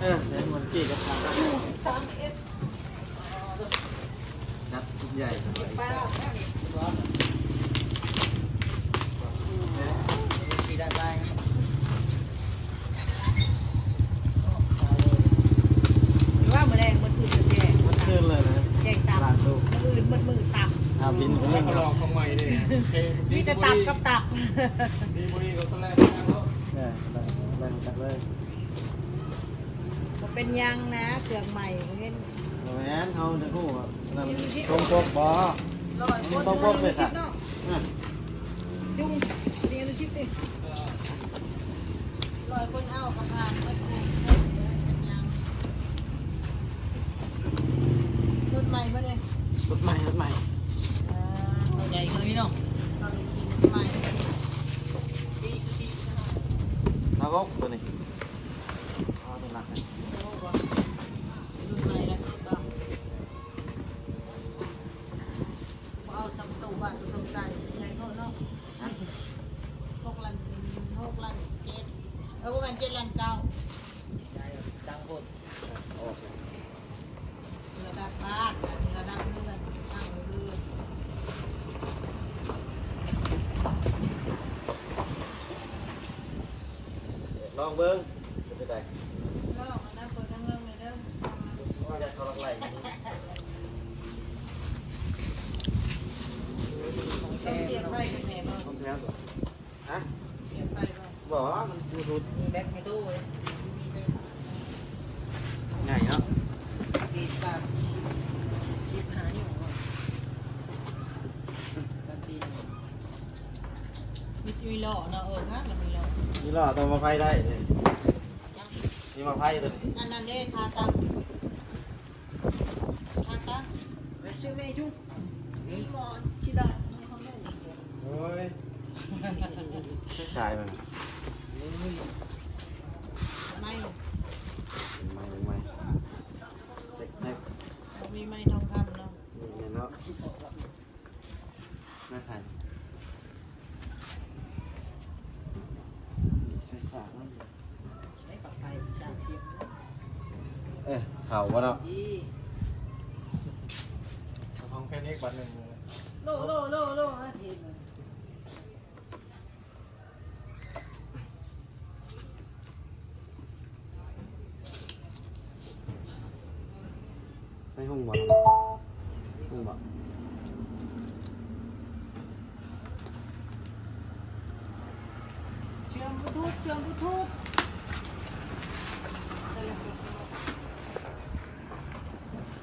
เออแล้วมันจีกับทางสามเอสนัดชิ้นใหญ่ไปแล้วสีด้านล่างหรือว่ามือแรงมันคือจะแจกมันขึ้นเลยนะแจกตับลานลูกมือมันมือตับอาบินก็แล้เล่วนก็ลองของใหม่ดิมีแต่ตับกับตับดีบุรีก็ตอนแรงเนี่ยแรงจักเลย มันเป็นยังนะเครื่องใหม่เขาเห็นแหวนเขาจะคู่ครับนั่นตรงปกบ่อยคนต้องพกไปชิค่ะดเนาะอะจุ้งเรียนชิดดิลอยคนเอากระพานก็ถูกเป็นยังรุ่นใหม่ปะเนี่ยรถใหม่รถใหม่อ่า เอาใหญ่กว่านี้เนาะเราไปกินใหม่มาวกตัวนี้เอาตัวหนักเลย โอ้โหรุ่นใหม่แล้วคิดบ้างเอาสำ ตูบ้านตุสงสัยใช้เขาเนาะหกลันหกลันเจ็ดเออประมาณเจ็ดลันเก้าดังโคตรออกเลยเรือดับบ้านกับเรือดับเรือนตั้งเรือลองเบิ้งจะไปได้ก็มาได้เปิดทั้งเรื่องเลยเด้อว่าจะเขาลักไห ลต้องมันแน่บ่ต้องแท้ตัวฮะเสียบไฟบ่บอกว่ามันบลูทูมีแบ็คมีตู้เลยมีเป็นง่ายเนาะมีปากชิปชิปหานิ้วกันปีมีมีหล่อเนาะเออค่ะแล้วมีหล่อนี่ล่อตัวมาไฟได้เนี่ยนี่มาไฟตัวนี้อันนั้นเด้ทาตังทาตังไปซื้อแม่จุ้งมีหมอนชิดาในห้องนั่ง โอ้ย ชายมันไม่ไม่ไม่เซ็กเซ็กมีไม้ทองคำเนาะนี่เนี่ยเนาะน่าทานใส่สากนั่นใช้ปากไฟสร้างชิปเอ้ยเข่าวะเนาะอีของแค่นี้บัตรหนึ่งโลโลโลโลฮะที ใส่ห้องบ่ห้องบ่เชื่อมบลูทูธเชื่อมบลูทูธ